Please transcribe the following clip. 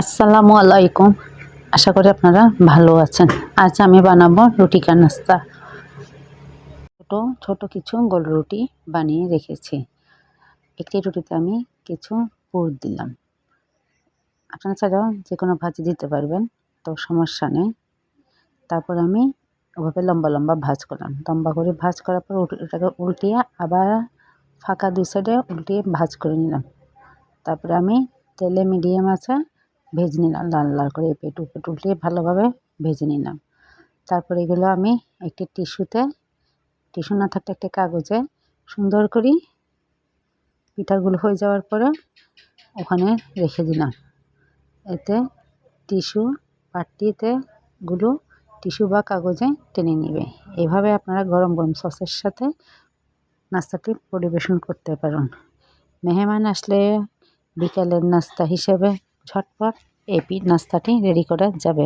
আসসালামু আলাইকুম। আশা করি আপনারা ভালো আছেন। আজ আমি বানাবো রুটি কা নাস্তা। ছোট ছোট কিছু গোল রুটি বানিয়ে রেখেছি। একটি রুটিতে আমি কিছু পুর দিলাম। আপনারা ছাড়াও যে কোনো ভাজি দিতে পারবেন, তো সমস্যা নেই। তারপর আমি ওভাবে লম্বা লম্বা ভাজ করলাম। লম্বা করে ভাজ করার পর ওটাকে উল্টিয়ে আবার ফাঁকা দুই সাইডে উল্টিয়ে ভাজ করে নিলাম। তারপরে আমি তেলে মিডিয়াম আছে ভেজে নিলাম, লাল লাল করে পেট উপেট উল্টিয়ে ভালোভাবে ভেজে নিলাম। তারপরে এগুলো আমি একটি টিস্যুতে, টিস্যু না থাকলে একটা কাগজে সুন্দর করে পিঠাগুলো হয়ে যাওয়ার পরে ওখানে রেখে দিলাম। এতে টিস্যু পাটিতে গুলো টিস্যু বা কাগজে টেনে নেবে। এভাবে আপনারা গরম গরম সসের সাথে নাস্তাটি পরিবেশন করতে পারেন। মেহমান আসলে বিকালের নাস্তা হিসেবে ঝটপট এই পি নাস্তাটি রেডি করা যাবে।